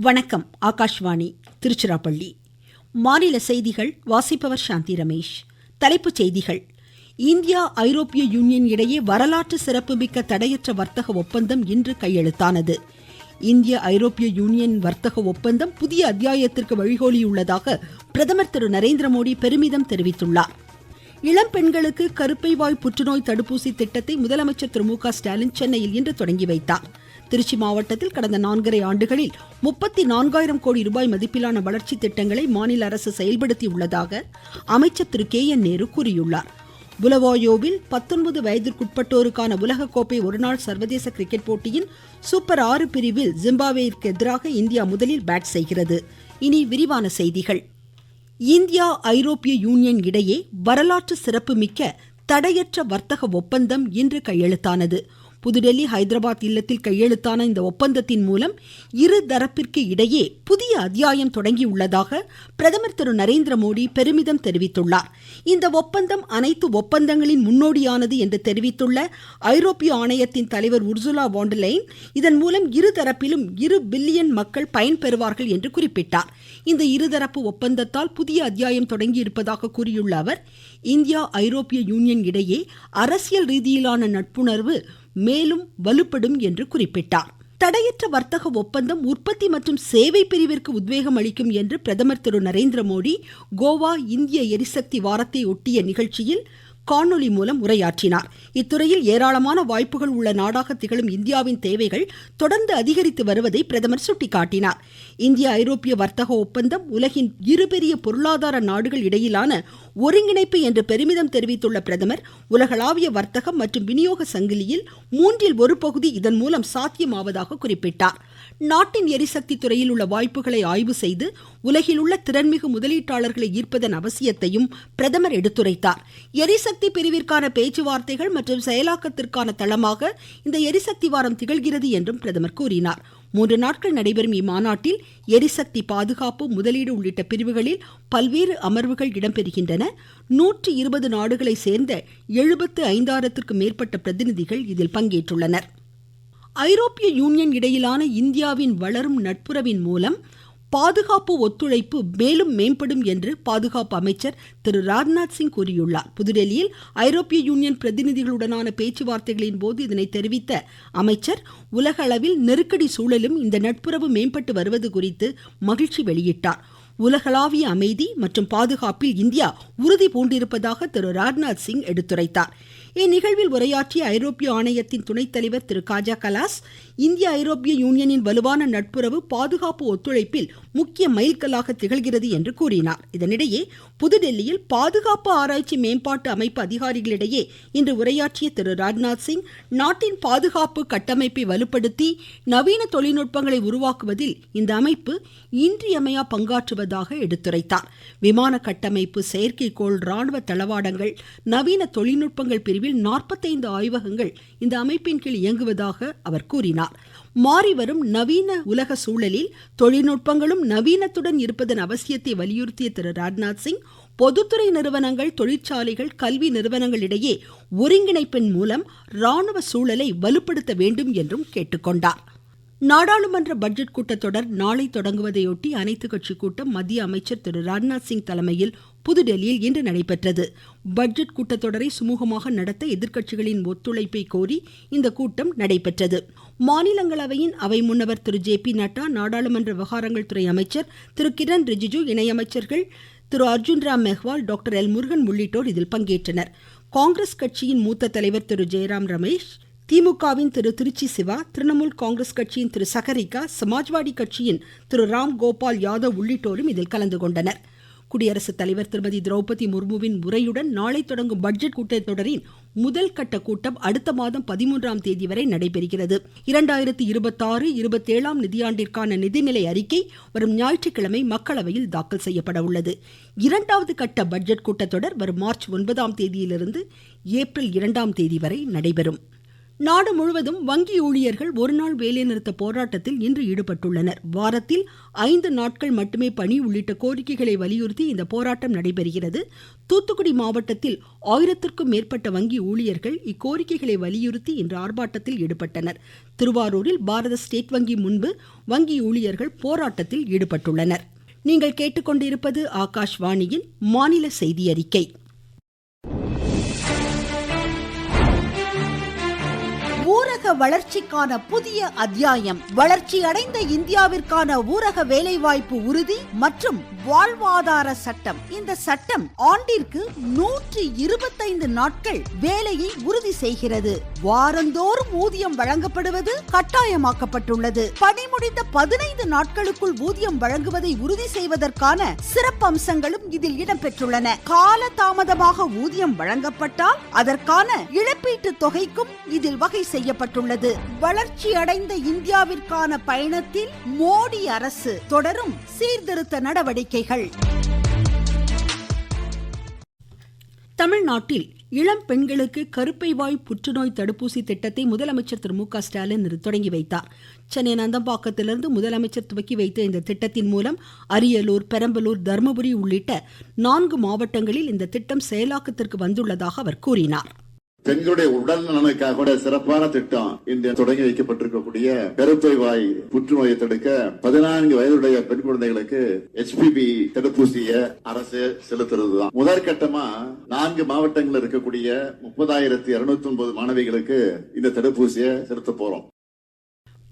வணக்கம் ஆகாஷ்வாணி திருச்சிராப்பள்ளி. மாநில செய்திகள் வாசிப்பவர் சாந்தி ரமேஷ். தலைப்புச் செய்திகள். இந்தியா ஐரோப்பிய யூனியன் இடையே வரலாற்று சிறப்புமிக்க தடையற்ற வர்த்தக ஒப்பந்தம் இன்று கையெழுத்தானது. இந்திய ஐரோப்பிய யூனியன் வர்த்தக ஒப்பந்தம் புதிய அத்தியாயத்திற்கு வழிகோலியுள்ளதாக பிரதமர் திரு நரேந்திர மோடி பெருமிதம் தெரிவித்துள்ளார். இளம் பெண்களுக்கு கருப்பை வாய் புற்றுநோய் தடுப்பூசி திட்டத்தை முதலமைச்சர் திரு மு க ஸ்டாலின் சென்னையில் இன்று தொடங்கி வைத்தார். திருச்சி மாவட்டத்தில் கடந்த நான்கரை ஆண்டுகளில் முப்பத்தி நான்காயிரம் கோடி ரூபாய் மதிப்பிலான வளர்ச்சி திட்டங்களை மாநில அரசு செயல்படுத்தியுள்ளதாக அமைச்சர் திரு கே என் நேரு கூறியுள்ளார். புலவாயோவில் பத்தொன்பது வயதிற்குட்பட்டோருக்கான உலகக்கோப்பை ஒருநாள் சர்வதேச கிரிக்கெட் போட்டியின் சூப்பர் ஆறு பிரிவில் ஜிம்பாப்வேயிற்கு எதிராக இந்தியா முதலில் பேட் செய்கிறது. இனி விரிவான செய்திகள். இந்தியா ஐரோப்பிய யூனியன் இடையே வரலாற்று சிறப்புமிக்க தடையற்ற வர்த்தக ஒப்பந்தம் இன்று கையெழுத்தானது. புதுடெல்லி ஹைதராபாத் இல்லத்தில் கையெழுத்தான இந்த ஒப்பந்தத்தின் மூலம் இரு தரப்பிற்கு இடையே புதிய அத்தியாயம் தொடங்கியுள்ளதாக பிரதமர் திரு நரேந்திர மோடி பெருமிதம் தெரிவித்துள்ளார். இந்த ஒப்பந்தம் அனைத்து ஒப்பந்தங்களின் முன்னோடியானது என்று தெரிவித்துள்ள ஐரோப்பிய ஆணையத்தின் தலைவர் உர்சுலா வாண்டலைன் இதன் மூலம் இரு தரப்பிலும் இரு பில்லியன் மக்கள் பயன்பெறுவார்கள் என்று குறிப்பிட்டார். இந்த இருதரப்பு ஒப்பந்தத்தால் புதிய அத்தியாயம் தொடங்கியிருப்பதாக கூறியுள்ள அவர் இந்தியா ஐரோப்பிய யூனியன் இடையே அரசியல் ரீதியிலான நட்புணர்வு மேலும் வலுப்படும் என்று குறிப்பிட்டார். தடையற்ற வர்த்தக ஒப்பந்தம் உற்பத்தி மற்றும் சேவை பிரிவிற்கு உத்வேகம் அளிக்கும் என்று பிரதமர் திரு நரேந்திர மோடி கோவா இந்திய எரிசக்தி வாரத்தை ஒட்டிய நிகழ்ச்சியில் காணொலி மூலம் உரையாற்றினார். இத்துறையில் ஏராளமான வாய்ப்புகள் உள்ள நாடாக திகழும் இந்தியாவின் தேவைகள் தொடர்ந்து அதிகரித்து வருவதை பிரதமர் சுட்டிக்காட்டினார். இந்திய ஐரோப்பிய வர்த்தக ஒப்பந்தம் உலகின் இரு பெரிய பொருளாதார நாடுகள் இடையிலான ஒருங்கிணைப்பு என்று பெருமிதம் தெரிவித்துள்ள பிரதமர் உலகளாவிய வர்த்தகம் மற்றும் விநியோக சங்கிலியில் மூன்றில் ஒரு பகுதி இதன் மூலம் சாத்தியமாவதாக குறிப்பிட்டார். நாட்டின் எரிசக்தி துறையில் உள்ள வாய்ப்புகளை ஆய்வு செய்து உலகில் உள்ள திறன்மிகு முதலீட்டாளர்களை ஈர்ப்பதன் அவசியத்தையும் பிரதமர் எடுத்துரைத்தார். எரிசக்தி பிரிவிற்கான பேச்சுவார்த்தைகள் மற்றும் செயலாக்கத்திற்கான தளமாக இந்த எரிசக்தி வாரம் திகழ்கிறது என்றும் பிரதமர் கூறினார். மூன்று நாட்கள் நடைபெறும் இம்மாநாட்டில் எரிசக்தி பாதுகாப்பு முதலீடு உள்ளிட்ட பிரிவுகளில் பல்வேறு அமர்வுகள் இடம்பெறுகின்றன. நூற்றி இருபது நாடுகளை சேர்ந்த எழுபத்து ஐந்தாயிரத்திற்கும் மேற்பட்ட பிரதிநிதிகள் இதில் பங்கேற்றுள்ளனர். ஐரோப்பிய யூனியன் இடையிலான இந்தியாவின் வளரும் நட்புறவின் மூலம் பாதுகாப்பு ஒத்துழைப்பு மேலும் மேம்படும் என்று பாதுகாப்பு அமைச்சர் திரு ராஜ்நாத் சிங் கூறியுள்ளார். புதுடெல்லியில் ஐரோப்பிய யூனியன் பிரதிநிதிகளுடனான பேச்சுவார்த்தைகளின் போது இதனை தெரிவித்த அமைச்சர் உலக அளவில் நெருக்கடி சூழலும் இந்த நட்புறவு மேம்பட்டு வருவது குறித்து மகிழ்ச்சி வெளியிட்டார். உலகளாவிய அமைதி மற்றும் பாதுகாப்பில் இந்தியா உறுதி பூண்டிருப்பதாக திரு ராஜ்நாத் சிங் எடுத்துரைத்தார். இந்நிகழ்வில் உரையாற்றிய ஐரோப்பிய ஆணையத்தின் துணைத்தலைவர் திரு காஜா கலாஸ் இந்திய ஐரோப்பிய யூனியனின் வலுவான நட்புறவு பாதுகாப்பு ஒத்துழைப்பில் முக்கிய மைல்கல்லாக திகழ்கிறது என்று கூறினார். இதனிடையே புதுதில்லியில் பாதுகாப்பு ஆராய்ச்சி மேம்பாட்டு அமைப்பு அதிகாரிகளிடையே இன்று உரையாற்றிய திரு ராஜ்நாத் சிங் நாட்டின் பாதுகாப்பு கட்டமைப்பை வலுப்படுத்தி நவீன தொழில்நுட்பங்களை உருவாக்குவதில் இந்த அமைப்பு இன்றியமையா பங்காற்றுவதாக எடுத்துரைத்தார். விமான கட்டமைப்பு செயற்கைக்கோள் ராணுவ தளவாடங்கள் நவீன தொழில்நுட்பங்கள் பிரிவில் நாற்பத்தைந்து ஆய்வகங்கள் இந்த அமைப்பின் கீழ் இயங்குவதாக அவர் கூறினார். மாறிவரும் நவீன உலக சூழலில் தொழில்நுட்பங்களும் நவீனத்துடன் இருப்பதன் அவசியத்தை வலியுறுத்திய திரு ராஜ்நாத் சிங் பொதுத்துறை நிறுவனங்கள் தொழிற்சாலைகள் கல்வி நிறுவனங்களிடையே ஒருங்கிணைப்பின் மூலம் ராணுவ சூழலை வலுப்படுத்த வேண்டும் என்றும் கேட்டுக்கொண்டார். நாடாளுமன்ற பட்ஜெட் கூட்டத்தொடர் நாளை தொடங்குவதையொட்டி அனைத்து கட்சி கூட்டம் மத்திய அமைச்சர் திரு ராஜ்நாத் சிங் தலைமையில் புதுடெல்லியில் இன்று நடைபெற்றது. பட்ஜெட் கூட்டத்தொடரை சுமூகமாக நடத்த எதிர்க்கட்சிகளின் ஒத்துழைப்பை கோரி இந்த கூட்டம் நடைபெற்றது. மாநிலங்களவையின் அவை முன்னவர் திரு ஜே பி நட்டா நாடாளுமன்ற விவகாரங்கள் துறை அமைச்சர் திரு கிரண் ரிஜிஜு இணையமைச்சர்கள் திரு அர்ஜுன் ராம் மெஹ்வால் டாக்டர் எல் முருகன் உள்ளிட்டோர் இதில் பங்கேற்றனர். காங்கிரஸ் கட்சியின் மூத்த தலைவர் திரு ஜெயராம் ரமேஷ் திமுகவின் திரு திருச்சி சிவா திரிணாமுல் காங்கிரஸ் கட்சியின் திரு சகரிகா சமாஜ்வாடி கட்சியின் திரு ராம் கோபால் யாதவ் உள்ளிட்டோரும் இதில் கலந்து கொண்டனர். குடியரசுத் தலைவர் திருமதி திரௌபதி முர்முவின் உரையுடன் நாளை தொடங்கும் பட்ஜெட் கூட்டத்தொடரின் முதல் கட்ட கூட்டம் அடுத்த மாதம் பதிமூன்றாம் தேதி வரை நடைபெறுகிறது. இரண்டாயிரத்தி இருபத்தாறு இருபத்தேழாம் நிதியாண்டிற்கான நிதிநிலை அறிக்கை வரும் ஞாயிற்றுக்கிழமை மக்களவையில் தாக்கல் செய்யப்பட உள்ளது. இரண்டாவது கட்ட பட்ஜெட் கூட்டத்தொடர் வரும் மார்ச் ஒன்பதாம் தேதியிலிருந்து ஏப்ரல் இரண்டாம் தேதி வரை நடைபெறும். நாடு முழுவதும் வங்கி ஊழியர்கள் ஒருநாள் வேலைநிறுத்த போராட்டத்தில் இன்று ஈடுபட்டுள்ளனர். வாரத்தில் ஐந்து நாட்கள் மட்டுமே பணி உள்ளிட்ட கோரிக்கைகளை வலியுறுத்தி இந்த போராட்டம் நடைபெறுகிறது. தூத்துக்குடி மாவட்டத்தில் ஆயிரத்திற்கும் மேற்பட்ட வங்கி ஊழியர்கள் இக்கோரிக்கைகளை வலியுறுத்தி இன்று ஆர்ப்பாட்டத்தில் ஈடுபட்டனர். திருவாரூரில் பாரத ஸ்டேட் வங்கி முன்பு வங்கி ஊழியர்கள் போராட்டத்தில் ஈடுபட்டுள்ளனர். நீங்கள் கேட்டுக்கொண்டிருப்பது ஆகாஷ்வாணியின் மாநில செய்தி அறிக்கை ஊரக வளர்ச்சிக்கான புதிய அத்தியாயம். வளர்ச்சி அடைந்த இந்தியாவிற்கான ஊரக வேலைவாய்ப்பு உறுதி மற்றும் வாழ்வாதார சட்டம். இந்த சட்டம் ஆண்டிற்கு நூற்றி இருபத்தைந்து நாட்கள் வேலையை உறுதி செய்கிறது. வாரந்தோறும் ஊதியம் வழங்கப்படுவது கட்டாயமாக்கப்பட்டுள்ளது. பணி முடிந்த பதினைந்து நாட்களுக்குள் ஊதியம் வழங்குவதை உறுதி செய்வதற்கான சிறப்பு அம்சங்களும் இதில் இடம்பெற்றுள்ளன. கால தாமதமாக ஊதியம் வழங்கப்பட்டால் அதற்கான இழப்பீட்டு தொகைக்கும் இதில் வகை செய்யப்பட்டு செய்யப்பட்டுள்ளது வளர்ச்சி அடைந்த இந்தியாவிற்கான பயணத்தில் மோடி அரசு தொடரும் சீர்திருத்த நடவடிக்கைகள். தமிழ்நாட்டில் இளம் பெண்களுக்கு கருப்பை வாய் புற்றுநோய் தடுப்பூசி திட்டத்தை முதலமைச்சர் திரு மு க ஸ்டாலின் இன்று தொடங்கி வைத்தார். சென்னை நந்தம்பாக்கத்திலிருந்து முதலமைச்சர் துவக்கி வைத்த இந்த திட்டத்தின் மூலம் அரியலூர் பெரம்பலூர் தருமபுரி உள்ளிட்ட நான்கு மாவட்டங்களில் இந்த திட்டம் செயலாக்கத்திற்கு வந்துள்ளதாக அவர் கூறினார். பெண்களுடைய உடல் நலனுக்காக கூட சிறப்பான திட்டம் இன்று தொடங்கி வைக்கப்பட்டிருக்கக்கூடிய கருப்பை வாய் புற்றுநோயை தடுக்க பதினான்கு வயதுடைய பெண் குழந்தைகளுக்கு HPV தடுப்பூசிய அரசு செலுத்துறதுதான். முதற்கட்டமா நான்கு மாவட்டங்களில் இருக்கக்கூடிய முப்பதாயிரத்தி இருநூத்தி ஒன்பது மாணவிகளுக்கு இந்த தடுப்பூசியை செலுத்த போறோம்.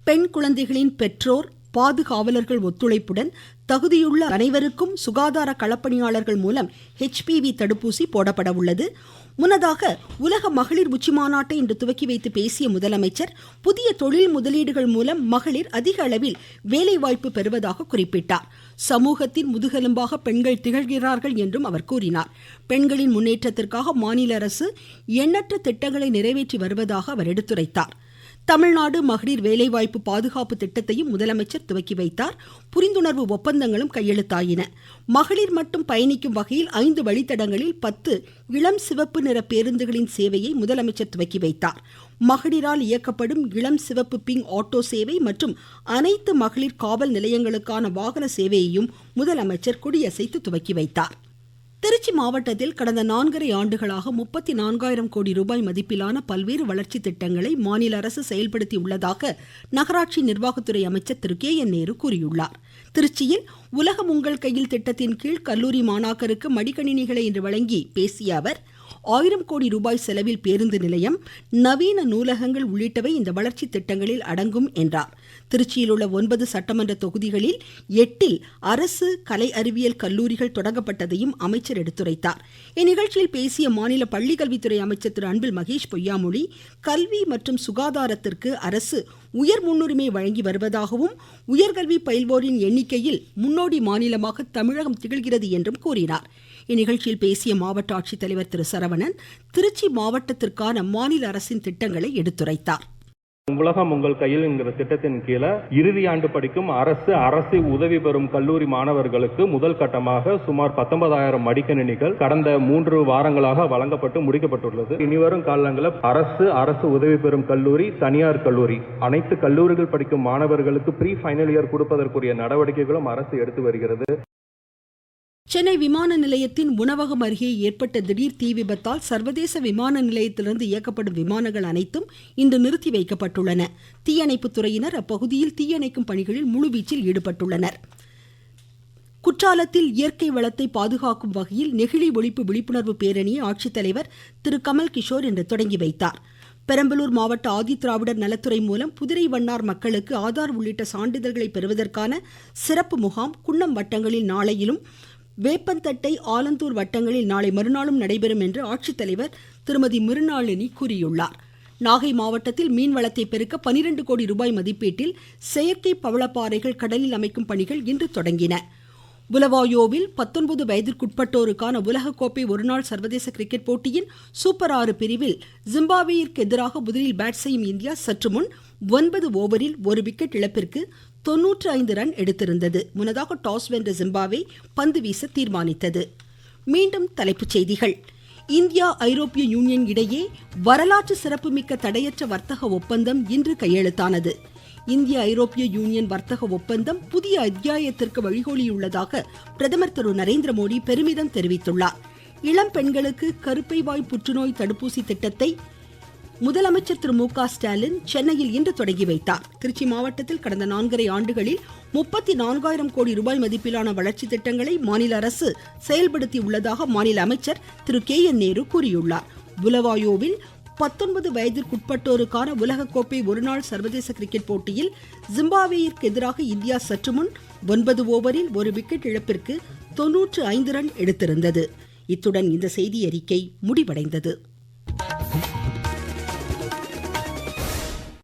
பெண் குழந்தைகளின் பெற்றோர் பாதுகாவலர்கள் ஒத்துழைப்புடன் தகுதியுள்ள அனைவருக்கும் சுகாதார களப்பணியாளர்கள் மூலம் ஹெச்பிவி தடுப்பூசி போடப்பட உள்ளது. முன்னதாக உலக மகளிர் உச்சி மாநாட்டை இன்று துவக்கி வைத்து பேசிய முதலமைச்சர் புதிய தொழில் முதலீடுகள் மூலம் மகளிர் அதிக அளவில் வேலைவாய்ப்பு பெறுவதாக குறிப்பிட்டார். சமூகத்தின் முதுகெலும்பாக பெண்கள் திகழ்கிறார்கள் என்றும் அவர் கூறினார். பெண்களின் முன்னேற்றத்திற்காக மாநில அரசு எண்ணற்ற திட்டங்களை நிறைவேற்றி வருவதாக அவர் எடுத்துரைத்தார். தமிழ்நாடு மகளிர் வேலைவாய்ப்பு பாதுகாப்பு திட்டத்தையும் முதலமைச்சர் துவக்கி வைத்தார். புரிந்துணர்வு ஒப்பந்தங்களும் கையெழுத்தாயின. மகளிர் மட்டும் பயணிக்கும் வகையில் ஐந்து வழித்தடங்களில் பத்து இளம் சிவப்பு நிற பேருந்துகளின் சேவையை முதலமைச்சர் துவக்கி வைத்தார். மகளிரால் இயக்கப்படும் இளம் சிவப்பு பிங் ஆட்டோ சேவை மற்றும் அனைத்து மகளிர் காவல் நிலையங்களுக்கான வாகன சேவையையும் முதலமைச்சர் கொடியசைத்து துவக்கி வைத்தார். திருச்சி மாவட்டத்தில் கடந்த நான்கரை ஆண்டுகளாக முப்பத்தி நான்காயிரம் கோடி ரூபாய் மதிப்பிலான பல்வேறு வளர்ச்சி திட்டங்களை மாநில அரசு செயல்படுத்தி உள்ளதாக நகராட்சி நிர்வாகத்துறை அமைச்சர் திரு கே என் நேரு கூறியுள்ளார். திருச்சியில் உலகம் உங்கள் கையில் திட்டத்தின் கீழ் கல்லூரி மாணாக்கருக்கு மடிக்கணினிகளை இன்று வழங்கி பேசிய அவர் ஆயிரம் கோடி ரூபாய் செலவில் பேருந்து நிலையம் நவீன நூலகங்கள் உள்ளிட்டவை இந்த வளர்ச்சி திட்டங்களில் அடங்கும் என்றார். திருச்சியில் உள்ள ஒன்பது சட்டமன்ற தொகுதிகளில் எட்டில் அரசு கலை அறிவியல் கல்லூரிகள் தொடங்கப்பட்டதையும் அமைச்சர் எடுத்துரைத்தார். இந்நிகழ்ச்சியில் பேசிய மாநில பள்ளிக்கல்வித்துறை அமைச்சர் திரு அன்பில் மகேஷ் பொய்யாமொழி கல்வி மற்றும் சுகாதாரத்திற்கு அரசு உயர் முன்னுரிமை வழங்கி வருவதாகவும் உயர்கல்வி பயில்வோரின் எண்ணிக்கையில் முன்னோடி மாநிலமாக தமிழகம் திகழ்கிறது என்றும் கூறினார். இந்நிகழ்ச்சியில் பேசிய மாவட்ட ஆட்சித்தலைவர் திரு சரவணன் திருச்சி மாவட்டத்திற்கான மாநில அரசின் திட்டங்களை எடுத்துரைத்தார். உலகம் உங்கள் கையில் என்கிற திட்டத்தின் கீழே இறுதி ஆண்டு படிக்கும் அரசு அரசு உதவி பெறும் கல்லூரி மாணவர்களுக்கு முதல் கட்டமாக சுமார் பத்தொன்பதாயிரம் மடிக்கணினிகள் கடந்த மூன்று வாரங்களாக வழங்கப்பட்டு முடிக்கப்பட்டுள்ளது. இனிவரும் காலங்களில் அரசு அரசு உதவி பெறும் கல்லூரி தனியார் கல்லூரி. அனைத்து கல்லூரிகள் படிக்கும் மாணவர்களுக்கு ப்ரீ ஃபைனல் இயர் கொடுப்பதற்குரிய நடவடிக்கைகளும் அரசு எடுத்து வருகிறது. சென்னை விமான நிலையத்தின் உணவகம் அருகே ஏற்பட்ட திடீர் தீ விபத்தால் சர்வதேச விமான நிலையத்திலிருந்து இயக்கப்படும் விமானங்கள் அனைத்தும் இன்று நிறுத்தி வைக்கப்பட்டுள்ளன. தீயணைப்பு துறையினர் அப்பகுதியில் தீயணைக்கும் பணிகளில் முழுவீச்சில் ஈடுபட்டுள்ளனர். குற்றாலத்தில் இயற்கை வளத்தை பாதுகாக்கும் வகையில் நெகிழி ஒழிப்பு விழிப்புணர்வு பேரணியை ஆட்சித்தலைவர் திரு. கமல் கிஷோர் இன்று தொடங்கி வைத்தார். பெரம்பலூர் மாவட்ட ஆதிதிராவிடர் நலத்துறை மூலம் புதிரை வண்ணார் மக்களுக்கு ஆதார் உள்ளிட்ட சான்றிதழ்களை பெறுவதற்கான சிறப்பு முகாம் குன்னம் வட்டங்களில் நாளையிலும் வேப்பந்தட்டை ஆலந்தூர் வட்டங்களில் நாளை மறுநாளும் நடைபெறும் என்று ஆட்சித்தலைவர் திருமதி மிருணாளினி கூறியுள்ளார். நாகை மாவட்டத்தில் மீன்வளத்தை பெருக்க பனிரெண்டு கோடி ரூபாய் மதிப்பீட்டில் செயற்கை பவளப்பாறைகள் கடலில் அமைக்கும் பணிகள் இன்று தொடங்கின. புலவாயோவில் பத்தொன்பது வயதிற்குட்பட்டோருக்கான உலகக்கோப்பை ஒருநாள் சர்வதேச கிரிக்கெட் போட்டியின் சூப்பர் ஆறு பிரிவில் ஜிம்பாப்வேயிற்கு எதிராக முதலில் பேட் செய்யும் இந்தியா சற்று முன் ஒன்பது ஓவரில் ஒரு விக்கெட் இழப்பிற்கு தொன்னூற்று ஐந்து ரன் எடுத்திருந்தது. முன்னதாக டாஸ் வென்ற ஜிம்பாவே பந்து வீச தீர்மானித்தது. மீண்டும் தலைப்புச் செய்திகள். இந்தியா ஐரோப்பிய யூனியன் இடையே வரலாற்று சிறப்புமிக்க தடையற்ற வர்த்தக ஒப்பந்தம் இன்று கையெழுத்தானது. இந்திய ஐரோப்பிய யூனியன் வர்த்தக ஒப்பந்தம் புதிய அத்தியாயத்திற்கு வழிகோலியுள்ளதாக பிரதமர் திரு நரேந்திர மோடி பெருமிதம் தெரிவித்துள்ளார். இளம் பெண்களுக்கு கருப்பை வாய் புற்றுநோய் தடுப்பூசி திட்டத்தை முதலமைச்சர் திரு மு க ஸ்டாலின் சென்னையில் இன்று தொடங்கி வைத்தார். திருச்சி மாவட்டத்தில் கடந்த நான்கரை ஆண்டுகளில் முப்பத்தி நான்காயிரம் கோடி ரூபாய் மதிப்பிலான வளர்ச்சி திட்டங்களை மாநில அரசு செயல்படுத்தி உள்ளதாக மாநில அமைச்சர் திரு கே என் நேரு கூறியுள்ளார். புலவாயோவில் பத்தொன்பது வயதிற்குட்பட்டோருக்கான உலகக்கோப்பை ஒருநாள் சர்வதேச கிரிக்கெட் போட்டியில் ஜிம்பாப்வேயிற்கு எதிராக இந்தியா சற்றுமுன் ஒன்பது ஓவரில் ஒரு விக்கெட் இழப்பிற்கு தொன்னூற்று ஐந்து ரன் எடுத்திருந்தது. இத்துடன் இந்த செய்தி அறிக்கை முடிவடைந்தது.